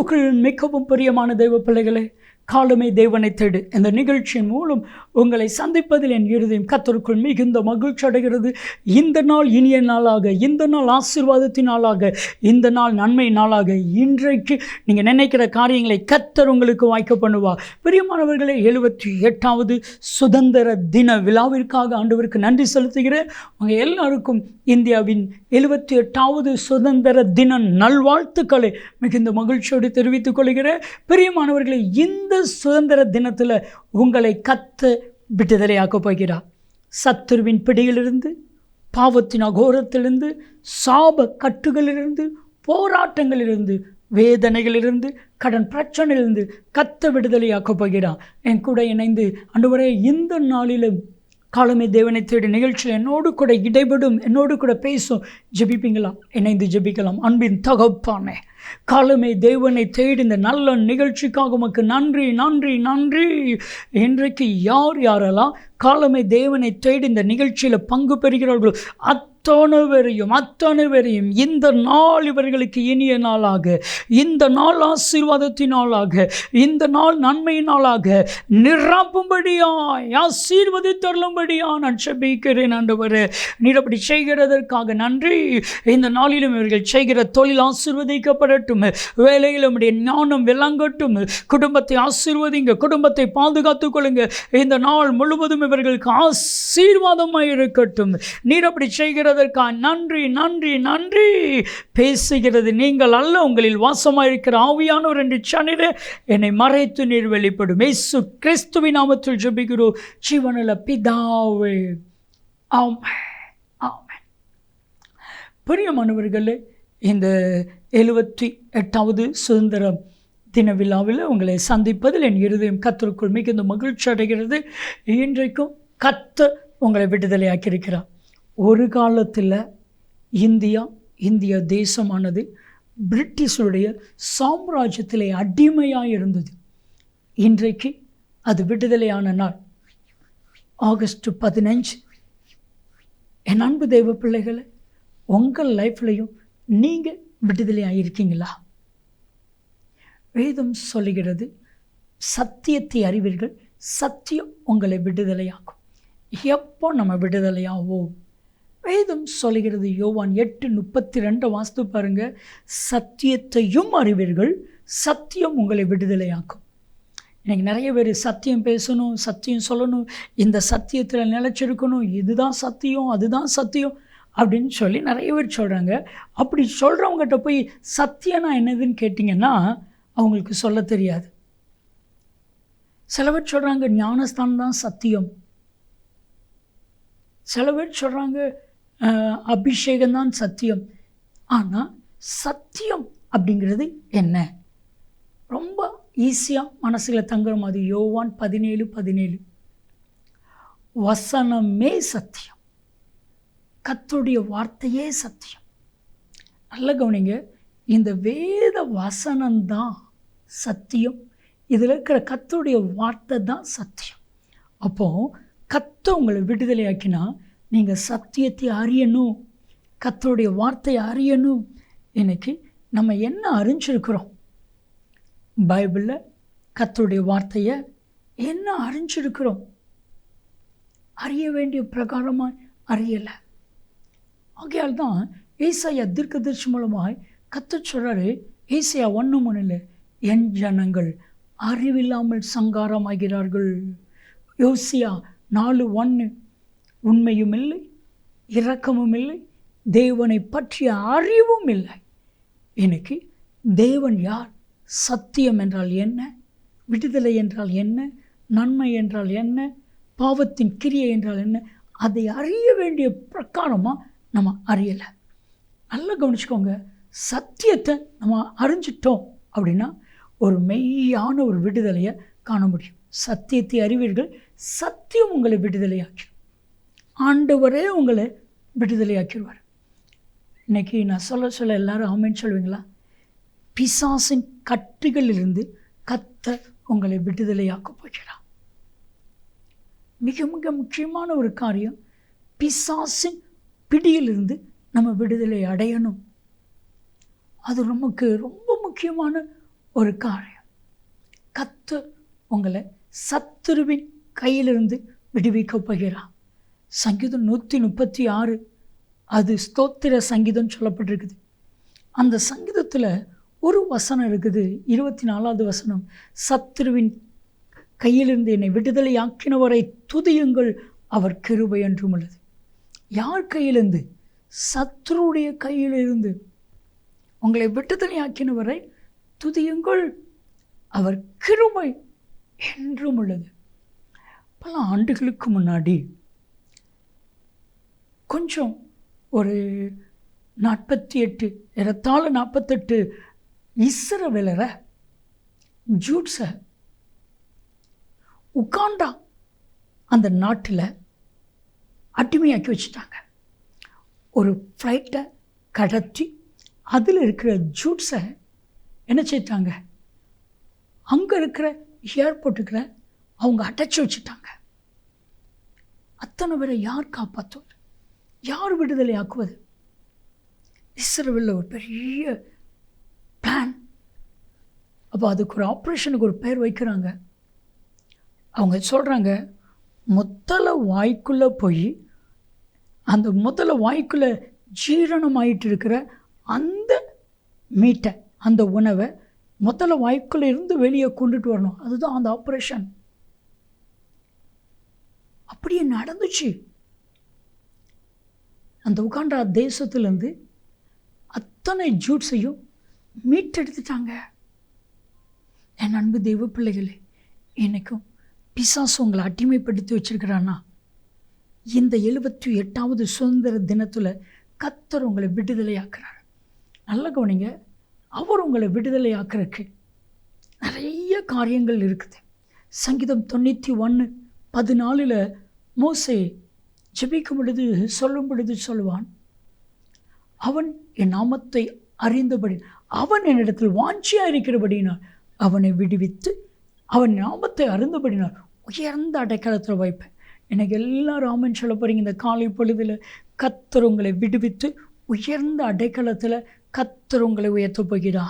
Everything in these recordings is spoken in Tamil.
கிறிஸ்துக்கள் மிகவும் பிரியமான தெய்வ பிள்ளைகளே காலமே தேவனை தேடு. இந்த நிகழ்ச்சியின் மூலம் உங்களை சந்திப்பதில் என் இருதயம் கத்தருக்குள் மிகுந்த மகிழ்ச்சி அடைகிறது. இந்த நாள் இனிய நாளாக இந்த நாள் ஆசீர்வாதத்தின் நாளாக இந்த நாள் நன்மை நாளாக. இன்றைக்கு நீங்கள் நினைக்கிற காரியங்களை கத்தர் உங்களுக்கு வாய்க்க பண்ணுவார். பிரியமானவர்களே எழுபத்தி எட்டாவது சுதந்திர தின விழாவிற்காக ஆண்டவருக்கு நன்றி செலுத்துகிறேன். உங்கள் எல்லாருக்கும் இந்தியாவின் எழுபத்தி எட்டாவது சுதந்திர தின நல்வாழ்த்துக்களை மிகுந்த மகிழ்ச்சியோடு தெரிவித்துக் கொள்கிறேன். பிரியமானவர்களை இந்த சுதந்திர தினத்தில் உங்களை கத்த விடுதலையாக்கப் போகிறார் சத்துருவின் பிடியிலிருந்து பாவத்தின் அகோரத்திலிருந்து சாப கட்டுகளிலிருந்து போராட்டங்களிலிருந்து வேதனைகளிலிருந்து கடன் பிரச்சனையிலிருந்து கத்த விடுதலையாக்கப் போகிறார் என் கூட இணைந்து அன்றுவரே இந்த நாளிலும் காலமே தேவனை தேடி நிகழ்ச்சியில் என்னோடு கூட இடைபடும் என்னோடு கூட பேசும். ஜெபிப்பீங்களா? இணைந்து ஜெபிக்கலாம். அன்பின் தகப்பானே காலமே தேவனை தேடி இந்த நல்ல நிகழ்ச்சிக்காக உமக்கு நன்றி நன்றி நன்றி. இன்றைக்கு யார் யாரெல்லாம் காலமே தேவனை தேடி இந்த நிகழ்ச்சியில் பங்கு பெறுகிறார்களோ அத்தனை பேரையும் அத்தனை பேரையும் இந்த நாள் இவர்களுக்கு இனிய நாளாக இந்த நாள் ஆசீர்வாதத்தினாலாக இந்த நாள் நன்மையினாலாக நாளாக நிரப்பும்படியாய் ஆசீர்வதித்தருளும்படியா நான் செபிக்கிறேன் ஆண்டவரே. நீர் அப்படி செய்கிறதற்காக நன்றி. இந்த நாளிலும் இவர்கள் செய்கிற தொழில் ஆசீர்வதிக்கப்படட்டும். வேலையில் நம்முடைய ஞானம் விளங்கட்டும். குடும்பத்தை ஆசீர்வதிங்க குடும்பத்தை பாதுகாத்துக் கொள்ளுங்க. இந்த நாள் முழுவதும் இவர்களுக்கு ஆசீர்வாதமாக இருக்கட்டும். நீர் அப்படி செய்கிறதற்காக நன்றி நன்றி நன்றி. பேசுகிறது நீங்கள் அல்ல உங்களில் வாசமாயிருக்கிற ஆவியானவர் என்று சொன்னீரே என்னை மறைத்து நீர் வெளிப்படும். ஏசு கிறிஸ்துவின் நாமத்தில் ஜபிக்கிறோம் ஜீவனில் பிதாவே. ஆமென் ஆமென். பிரியமானவர்களே இந்த எழுபத்தி எட்டாவது சுதந்திரம் தின விழாவில் உங்களை சந்திப்பதில் என் இருதயம் கத்தருக்குள் மிகுந்த மகிழ்ச்சி அடைகிறது. இன்றைக்கும் கத்த உங்களை விடுதலையாக்கியிருக்கிறார். ஒரு காலத்தில் இந்தியா இந்திய தேசமானது பிரிட்டிஷருடைய சாம்ராஜ்யத்திலே அடிமையாக இருந்தது. இன்றைக்கு அது விடுதலையான நாள். ஆகஸ்ட் பதினஞ்சு. என் அன்பு தெய்வ பிள்ளைகளை உங்கள் லைஃப்லையும் நீங்கள் விடுதலையாக இருக்கீங்களா? வேதம் சொல்லுகிறது சத்தியத்தை அறிவீர்கள் சத்தியம் உங்களை விடுதலையாக்கும். எப்போ நம்ம விடுதலையாவோம்? வேதம் சொல்லுகிறது. யோவான் எட்டு முப்பத்தி ரெண்டு வாஸ்து பாருங்க. சத்தியத்தையும் அறிவீர்கள் சத்தியம் உங்களை விடுதலையாக்கும். இன்றைக்கி நிறைய பேர் சத்தியம் பேசணும் சத்தியம் சொல்லணும் இந்த சத்தியத்தில் நிலச்சிருக்கணும் இதுதான் சத்தியம் அதுதான் சத்தியம் அப்படின்னு சொல்லி நிறைய பேர் சொல்கிறாங்க அப்படி சொல்கிறவங்ககிட்ட போய் சத்தியம்னா என்னதுன்னு கேட்டிங்கன்னா அவங்களுக்கு சொல்ல தெரியாது. சில பேர் சொல்கிறாங்க ஞானஸ்தானம் தான் சத்தியம். சில பேர் சொல்கிறாங்க அபிஷேகம் தான் சத்தியம். ஆனால் சத்தியம் அப்படிங்கிறது என்ன? ரொம்ப ஈஸியாக மனசில் தங்குற மாதிரி. யோவான் பதினேழு பதினேழு. வசனமே சத்தியம். கத்துடைய வார்த்தையே சத்தியம். நல்ல கவனிங்க. இந்த வேத வசனம்தான் சத்தியம். இதில் இருக்கிற கத்துடைய வார்த்தை தான் சத்தியம். அப்போது கத்த உங்களை விடுதலையாக்கினா நீங்கள் சத்தியத்தை அறியணும் கத்தருடைய வார்த்தையை அறியணும். எனக்கு நம்ம என்ன அறிஞ்சிருக்கிறோம்? பைபிளில் கத்தருடைய வார்த்தையை என்ன அறிஞ்சிருக்கிறோம்? அறிய வேண்டிய பிரகாரமாக அறியலை. ஆகையால் தான் ஏசாயா தீர்க்கதர்ஷி மூலமாக கத்த சொல்கிறாரு ஏசையா ஒன்று முன்னில் என் ஜனங்கள் அறிவில்லாமல் சங்காரமாகிறார்கள். யோசியா நாலு ஒன்று உண்மையும் இல்லை இரக்கமும் இல்லை தேவனை பற்றிய அறிவும் இல்லை எனக்கு தேவன் யார்? சத்தியம் என்றால் என்ன? விடுதலை என்றால் என்ன? நன்மை என்றால் என்ன? பாவத்தின் கிரியை என்றால் என்ன? அதை அறிய வேண்டிய பிரகாரமாக நம்ம அறியலை. நல்லா கவனிச்சுக்கோங்க சத்தியத்தை நம்ம அறிஞ்சிட்டோம் அப்படின்னா ஒரு மெய்யான ஒரு விடுதலையை காண முடியும். சத்தியத்தை அறிவீர்கள் சத்தியம் உங்களை விடுதலையாக்கி ஆண்டவரே உங்களை விடுதலையாக்கிடுவார். இன்னைக்கு நான் சொல்ல சொல்ல எல்லாரும் ஆமைன்னு சொல்லுவீங்களா பிசாசின் கட்டுகளிலிருந்து கத்த உங்களை விடுதலையாக்க போகிறார். மிக மிக முக்கியமான ஒரு காரியம் பிசாசின் பிடியிலிருந்து நம்ம விடுதலை அடையணும். அது நமக்கு ரொம்ப முக்கியமான ஒரு காரியம். கத்து உங்களை சத்துருவின் கையிலிருந்து விடுவிக்கப் போகிறான் சங்கீதம் நூற்றி முப்பத்தி ஆறு அது ஸ்தோத்திர சங்கீதம் சொல்லப்பட்டிருக்குது. அந்த சங்கீதத்தில் ஒரு வசனம் இருக்குது. இருபத்தி நாலாவது வசனம். சத்ருவின் கையிலிருந்து என்னை விடுதலை ஆக்கினவரை துதியுங்கள் அவர் கிருபை என்றும் உள்ளது. யார் கையிலிருந்து? சத்ருடைய கையிலிருந்து. உங்களை விடுதலை ஆக்கினவரை துதியுங்கள் அவர் கிருபை என்றும் உள்ளது. பல ஆண்டுகளுக்கு முன்னாடி கொஞ்சம் ஒரு நாற்பத்தி எட்டு ஏறத்தாழ நாற்பத்தெட்டு இஸ்ரவேலரை ஜூட்ஸை உகாண்டா அந்த நாட்டில் அடிமையாக்கி வச்சுட்டாங்க. ஒரு ஃப்ளைட்டை கடத்தி அதில் இருக்கிற ஜூட்ஸை என்ன செய்தாங்க? அங்கே இருக்கிற ஏர்போர்ட்டுக்கில் அவங்க அடைச்சி வச்சுட்டாங்க. அத்தனை பேரை யார் காப்பாற்றுவது யார் விடுதலை ஆக்குவது? இஸ்ரேலில் ஒரு பெரிய பிளான் அப்போ அதுக்கு ஒரு ஆப்ரேஷனுக்கு ஒரு பேர் வைக்கிறாங்க. அவங்க சொல்கிறாங்க முதல்ல வாய்க்குள்ளே போய் அந்த முதல வாய்க்குள்ளே ஜீரணமாயிட்டு இருக்கிற அந்த மீட்டை அந்த உணவை முதல்ல வாய்க்குள்ளே இருந்து வெளியே கொண்டுட்டு வரணும். அதுதான் அந்த ஆப்ரேஷன் அப்படியே நடந்துச்சு. அந்த உகாண்டா தேசத்துலேருந்து அத்தனை ஜூட்ஸையும் மீட்டெடுத்துட்டாங்க. என் அன்பு தெய்வ பிள்ளைகளே எனக்கும் பிசாசு உங்களை அடிமைப்படுத்தி வச்சிருக்கிறான்னா இந்த எழுபத்தி எட்டாவது சுதந்திர தினத்தில் கத்தர் உங்களை விடுதலையாக்குறார். நல்ல கவனிங்க அவர் உங்களை விடுதலையாக்குறதுக்கு நிறைய காரியங்கள் இருக்குது. சங்கீதம் தொண்ணூற்றி ஒன்று பதினாலில் மோசை ஜெபிக்கும் பொழுது சொல்லும் பொழுது சொல்லுவான் அவன் என் நாமத்தை அறிந்தபடி அவன் என்னிடத்தில் வாஞ்சியாக இருக்கிறபடினால் அவனை விடுவித்து அவன் நாமத்தை அறிந்தபடினால் உயர்ந்த அடைக்கலத்தில் வைப்பேன். எனக்கு எல்லாரும் ராமன் சொல்ல போகிறீங்க இந்த காலை பொழுதில் கத்தர் உங்களை விடுவித்து உயர்ந்த அடைக்கலத்தில் கத்தர் உங்களை உயர்த்த போகிறா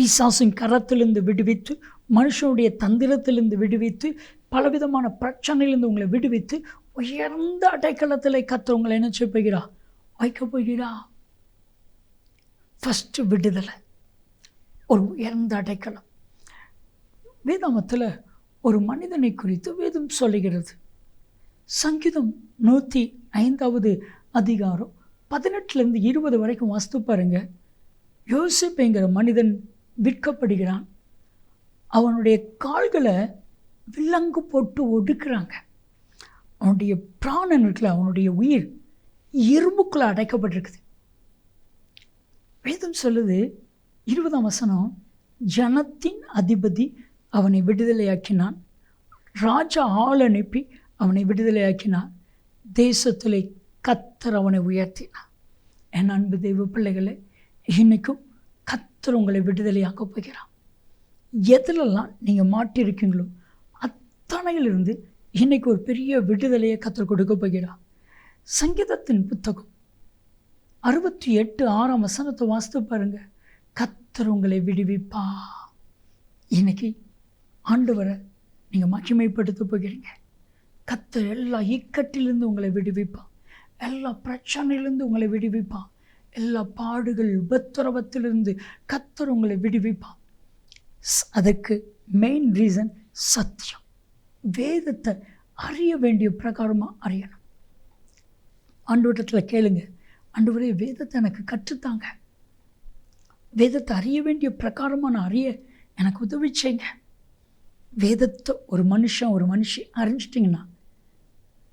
பிசாசின் கரத்திலிருந்து விடுவித்து மனுஷனுடைய தந்திரத்திலிருந்து விடுவித்து பலவிதமான பிரச்சனையிலிருந்து உங்களை விடுவித்து உயர்ந்த அடைக்கலத்தில் கத்தவங்களை என்ன செய்ய போகிறா வைக்க போகிறா ஃபஸ்ட்டு விடுதலை. ஒரு உயர்ந்த அடைக்கலம். வேதாமத்தில் ஒரு மனிதனை குறித்து வேதம் சொல்லுகிறது. சங்கீதம் நூற்றி ஐந்தாவது அதிகாரம் பதினெட்டுலேருந்து இருபது வரைக்கும் வாஸ்து பாருங்கள் யோசிப்புங்கிற மனிதன் விற்கப்படுகிறான். அவனுடைய கால்களை விலங்கு போட்டு ஒடுக்குறாங்க. அவனுடைய பிராணன் இருக்குல்ல அவனுடைய உயிர் இரும்புக்குள்ளே அடைக்கப்பட்டிருக்குது. வேதம் சொல்லுது இருபதாம் வசனம் ஜனத்தின் அதிபதி அவனை விடுதலையாக்கினான். ராஜா ஆள் அனுப்பி அவனை விடுதலையாக்கினான். தேசத்திலே கத்தர் அவனை உயர்த்தினான் என் அன்பு தெய்வ பிள்ளைகளை இன்றைக்கும் கத்தர் உங்களை விடுதலையாக்க போகிறான் எதிலெல்லாம் நீங்கள் மாட்டிருக்கீங்களோ அத்தனையிலிருந்து இன்னைக்கு ஒரு பெரிய விடுதலையை கத்தர் கொடுக்க போகிறான் சங்கீதத்தின் புத்தகம் அறுபத்தி எட்டு ஆறாம் வசனத்தை வாசித்து பாருங்க. கத்தர் உங்களை விடுவிப்பா இன்னைக்கு ஆண்டவரை நீங்கள் மகிமைப்படுத்த போகிறீங்க. கத்தர் எல்லா இக்கட்டிலிருந்து உங்களை விடுவிப்பான் எல்லா பிரச்சனையிலேருந்து உங்களை விடுவிப்பான் எல்லா பாடுகள் உபத்திரவத்திலிருந்து கத்தர் உங்களை விடுவிப்பான் அதுக்கு அதற்கு மெயின் ரீசன் சத்தியம். வேதத்தை அறிய வேண்டிய பிரகாரமாக அறியணும். ஆண்டவரத்தில் கேளுங்க. ஆண்டவரே வேதத்தை எனக்கு கற்றுத்தாங்க. வேதத்தை அறிய வேண்டிய பிரகாரமாக நான் அறிய எனக்கு உதவி செய்யுங்க. வேதத்தை ஒரு மனுஷன் ஒரு மனுஷி அறிஞ்சிட்டிங்கன்னா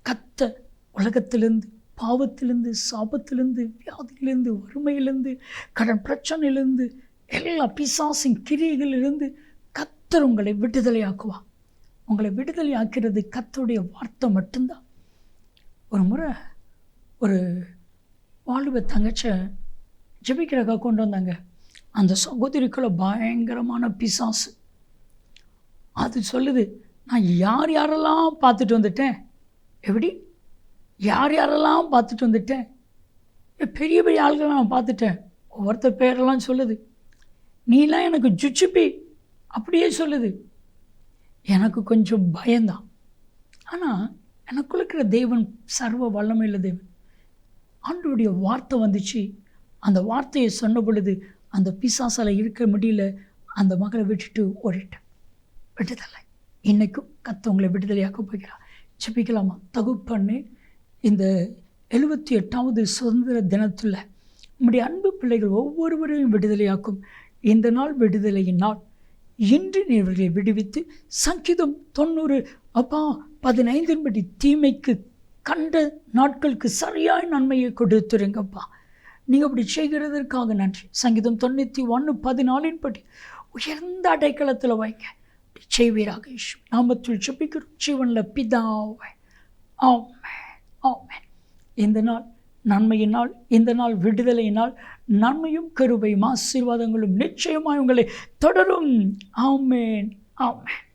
கத்த உலகத்திலேருந்து பாவத்திலேருந்து சாபத்திலேருந்து வியாதியிலேருந்து வறுமையிலேருந்து கடன் பிரச்சனையிலேருந்து எல்லா பிசாசின் கிரியைகளிலிருந்து கத்தர் உங்களை விடுதலையாக்குவா உங்களை விடுதலை ஆக்கிறது கத்தருடைய வார்த்தை மட்டும்தான். ஒரு முறை ஒரு வாலிப தங்கச்ச ஜெபிக்கிறக்காக கொண்டு வந்தாங்க. அந்த சகோதரிக்குள்ள பயங்கரமான பிசாசு. அது சொல்லுது நான் யார் யாரெல்லாம் பார்த்துட்டு வந்துட்டேன்? எப்படி? யார் யாரெல்லாம் பார்த்துட்டு வந்துட்டேன்? பெரிய பெரிய ஆள்களை நான் பார்த்துட்டேன். ஒவ்வொருத்தர் பேரெல்லாம் சொல்லுது. நீலாம் எனக்கு ஜுச்சுப்பி அப்படியே சொல்லுது. எனக்கு கொஞ்சம் பயம்தான் ஆனால் எனக்குள்ள இருக்கிற தேவன் சர்வ வல்லமையுள்ள தேவன். ஆண்டவருடைய வார்த்தை வந்துச்சு. அந்த வார்த்தையை சொன்ன பொழுது அந்த பிசாசால இருக்க முடியல. அந்த மகளை விட்டுட்டு ஓடிட்டேன். விடுதலை. இன்றைக்கும் கத்தவங்களை விடுதலையாக்க போகிறார். ஜெபிக்கலாமா? தகுப்பண்ணு. இந்த எழுபத்தி எட்டாவது சுதந்திர தினத்தில் நம்முடைய அன்பு பிள்ளைகள் ஒவ்வொருவரையும் விடுதலையாக்கும். இந்த நாள் விடுதலையின் நாள். இன்று இவர்களை விடுவித்து சங்கீதம் தொண்ணூறு அப்பா பதினைந்தின்படி தீமைக்கு கண்ட நாட்களுக்கு சரியாய் நன்மையை கொடுத்துருங்கப்பா. நீங்கள் அப்படி செய்கிறதற்காக நன்றி. சங்கீதம் தொண்ணூற்றி ஒன்று பதினாலின்படி உயர்ந்த அடைக்கலத்தில் வைங்க. செய்வீராக நாமத்தில் செப்பிக்கிறோம் ஜீவனில் பிதாவை. ஆமாம் ஆமென். இந்த நாள் நன்மையினால் இந்த நாள் விடுதலையினால் நன்மையும் கருவையும் ஆசீர்வாதங்களும் நிச்சயமாய் உங்களை தொடரும். ஆமேன். ஆமேன்.